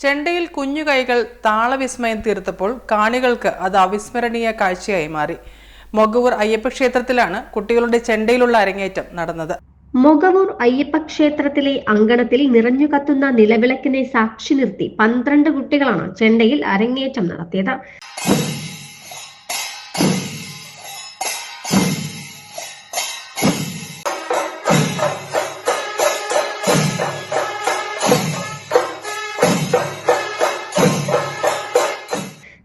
ചെണ്ടയിൽ കുഞ്ഞു കൈകൾ താളവിസ്മയം തീർത്തപ്പോൾ കാണികൾക്ക് അത് അവിസ്മരണീയ കാഴ്ചയായി മാറി. മൊഗവൂർ അയ്യപ്പ ക്ഷേത്രത്തിലാണ് കുട്ടികളുടെ ചെണ്ടയിലുള്ള അരങ്ങേറ്റം നടന്നത്. മൊഗവൂർ അയ്യപ്പ ക്ഷേത്രത്തിലെ അങ്കണത്തിൽ നിറഞ്ഞു കത്തുന്ന നിലവിളക്കിനെ സാക്ഷി നിർത്തി പന്ത്രണ്ട് കുട്ടികളാണ് ചെണ്ടയിൽ അരങ്ങേറ്റം നടത്തിയത്.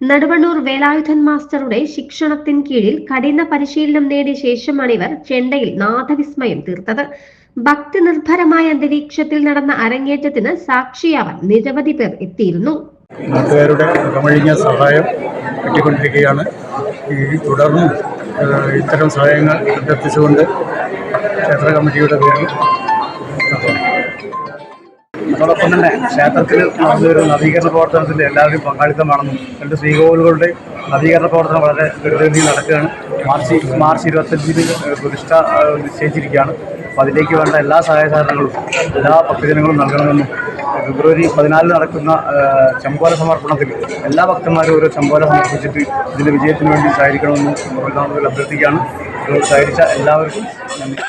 നടുവണ്ണൂർ വേലായുധൻ മാസ്റ്ററുടെ ശിക്ഷണത്തിൻ കീഴിൽ കഠിന പരിശീലനം നേടിയ ശേഷമാണ് ഇവർ ചെണ്ടയിൽ നാഥവിസ്മയം തീർത്തത്. ഭക്തി നിർഭരമായ അന്തരീക്ഷത്തിൽ നടന്ന അരങ്ങേറ്റത്തിന് സാക്ഷിയാവാൻ നിരവധി പേർ എത്തിയിരുന്നു. നാട്ടുകാരുടെ അകമഴിഞ്ഞ സഹായം കിട്ടിക്കൊണ്ടിരിക്കുകയാണ്. ഈ തുടർന്നും ഇത്തരം സഹായങ്ങൾ അഭ്യർത്ഥിച്ചുകൊണ്ട് ക്ഷേത്ര കമ്മിറ്റിയുടെ പേരിൽ അതോടൊപ്പം തന്നെ ക്ഷേത്രത്തിൽ നടന്നുവരുന്ന നവീകരണ പ്രവർത്തനത്തിൽ എല്ലാവരും പങ്കാളിത്തമാണെന്നും രണ്ട് ശ്രീകോവിലുകളുടെ നവീകരണ പ്രവർത്തനം വളരെ ദ്രുതഗതിയിൽ നടക്കുകയാണ്. മാർച്ച് മാർച്ച് ഇരുപത്തഞ്ചിന് പ്രതിഷ്ഠ നിശ്ചയിച്ചിരിക്കുകയാണ്. അപ്പോൾ അതിലേക്ക് വേണ്ട എല്ലാ സഹായ സഹകരണങ്ങളും എല്ലാ ഭക്തജനങ്ങളും നൽകണമെന്നും ഫെബ്രുവരി പതിനാലിന് നടക്കുന്ന ചമ്പോല സമർപ്പണത്തിൽ എല്ലാ ഭക്തന്മാരും ഓരോ ചമ്പോല സമർപ്പിച്ചിട്ട് ഇതിന്റെ വിജയത്തിന് വേണ്ടി സഹായിക്കണമെന്നും മുതൽ അഭ്യർത്ഥിക്കുകയാണ്. സഹകരിച്ച എല്ലാവർക്കും നന്ദി.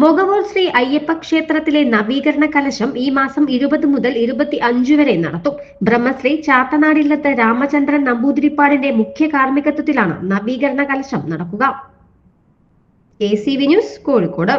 മൊഗവൂർ ശ്രീ അയ്യപ്പ ക്ഷേത്രത്തിലെ നവീകരണ കലശം ഈ മാസം ഇരുപത് മുതൽ ഇരുപത്തി അഞ്ച് വരെ നടത്തും. ബ്രഹ്മശ്രീ ചാത്തനാടില്ലത്ത് രാമചന്ദ്രൻ നമ്പൂതിരിപ്പാടിന്റെ മുഖ്യ കാർമ്മികത്വത്തിലാണ് നവീകരണ കലശം നടക്കുക. A C V news Kozhikode.